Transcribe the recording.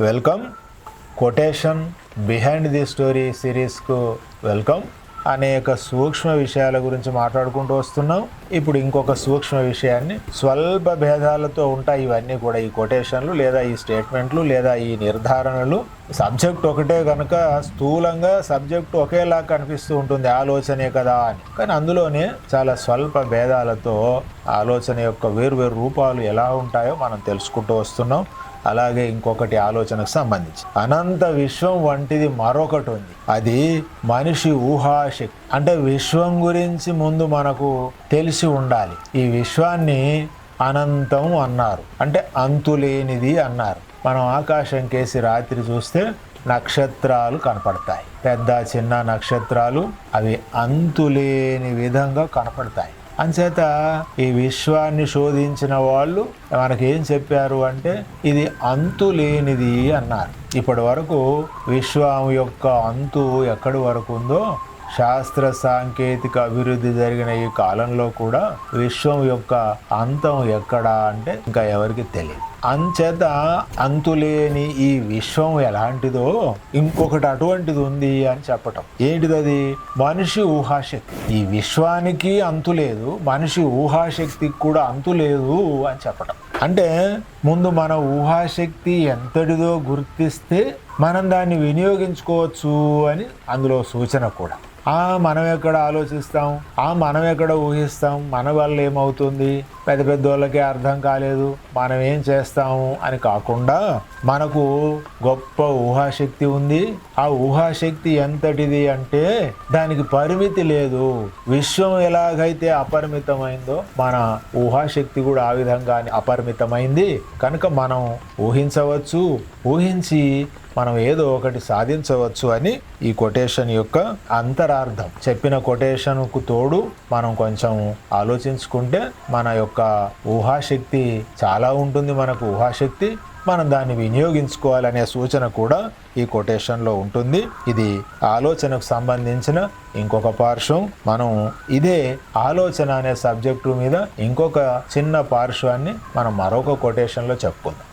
Welcome. Quotation behind the story సిరీస్కు welcome. అనేక సూక్ష్మ విషయాల గురించి మాట్లాడుకుంటూ వస్తున్నాం. ఇప్పుడు ఇంకొక సూక్ష్మ విషయాన్ని స్వల్ప భేదాలతో ఉంటాయి ఇవన్నీ కూడా ఈ కొటేషన్లు లేదా ఈ స్టేట్మెంట్లు లేదా ఈ నిర్ధారణలు. సబ్జెక్ట్ ఒకటే కనుక స్థూలంగా సబ్జెక్ట్ ఒకేలా కనిపిస్తూ ఉంటుంది ఆలోచనే కదా అని. కానీ అందులోనే చాలా స్వల్ప భేదాలతో ఆలోచన యొక్క వేరు రూపాలు ఎలా ఉంటాయో మనం తెలుసుకుంటూ వస్తున్నాం. అలాగే ఇంకొకటి ఆలోచనకు సంబంధించి. అనంత విశ్వం వంటిది మరొకటి ఉంది. అది మనిషి ఊహాశక్తి. అంటే విశ్వం గురించి ముందు మనకు తెలిసి ఉండాలి. ఈ విశ్వాన్ని అనంతం అన్నారు. అంటే అంతులేనిది అన్నారు. మనం ఆకాశం కేసి రాత్రి చూస్తే నక్షత్రాలు కనపడతాయి. పెద్ద చిన్న నక్షత్రాలు అవి అంతులేని విధంగా కనపడతాయి. అంచేత ఈ విశ్వాన్ని శోధించిన వాళ్ళు మనకేం చెప్పారు అంటే ఇది అంతు లేనిది అన్నారు. ఇప్పటి వరకు విశ్వం యొక్క అంతు ఎక్కడి వరకు ఉందో శాస్త్ర సాంకేతిక అభివృద్ధి జరిగిన ఈ కాలంలో కూడా విశ్వం యొక్క అంతం ఎక్కడా అంటే ఇంకా ఎవరికి తెలియదు. అంచేత అంతులేని ఈ విశ్వం ఎలాంటిదో ఇంకొకటి అటువంటిది ఉంది అని చెప్పటం. ఏంటిది అది మనిషి ఊహాశక్తి. ఈ విశ్వానికి అంతు లేదు మనిషి ఊహాశక్తికి కూడా అంతు లేదు అని చెప్పటం. అంటే ముందు మన ఊహాశక్తి ఎంతటిదో గుర్తిస్తే మనం దాన్ని వినియోగించుకోవచ్చు అని అందులో సూచన కూడా. ఆ మనం ఎక్కడ ఆలోచిస్తాం? ఆ మనం ఎక్కడ ఊహిస్తాం? మన వల్ల ఏమవుతుంది? పెద్ద పెద్ద వాళ్ళకి అర్థం కాలేదు. మనం ఏం చేస్తాం? చేస్తాము అని కాకుండా మనకు గొప్ప ఊహాశక్తి ఉంది. ఆ ఊహాశక్తి ఎంతటిది అంటే దానికి పరిమితి లేదు. విశ్వం ఎలాగైతే అపరిమితమైందో మన ఊహాశక్తి కూడా ఆ విధంగా అపరిమితమైంది. కనుక మనం ఊహించవచ్చు. ఊహించి మనం ఏదో ఒకటి సాధించవచ్చు అని ఈ కొటేషన్ యొక్క అంతరార్థం. చెప్పిన కొటేషన్కు తోడు మనం కొంచెం ఆలోచించుకుంటే మన యొక్క ఊహాశక్తి చాలా ఉంటుంది మనకు ఊహాశక్తి మనం దాన్ని వినియోగించుకోవాలనే సూచన కూడా ఈ కొటేషన్లో ఉంటుంది. ఇది ఆలోచనకు సంబంధించిన ఇంకొక పార్శ్వం. మనం ఇదే ఆలోచన అనే సబ్జెక్టు మీద ఇంకొక చిన్న పార్శ్వాన్ని మనం మరొక కొటేషన్లో చెప్పుకుందాం.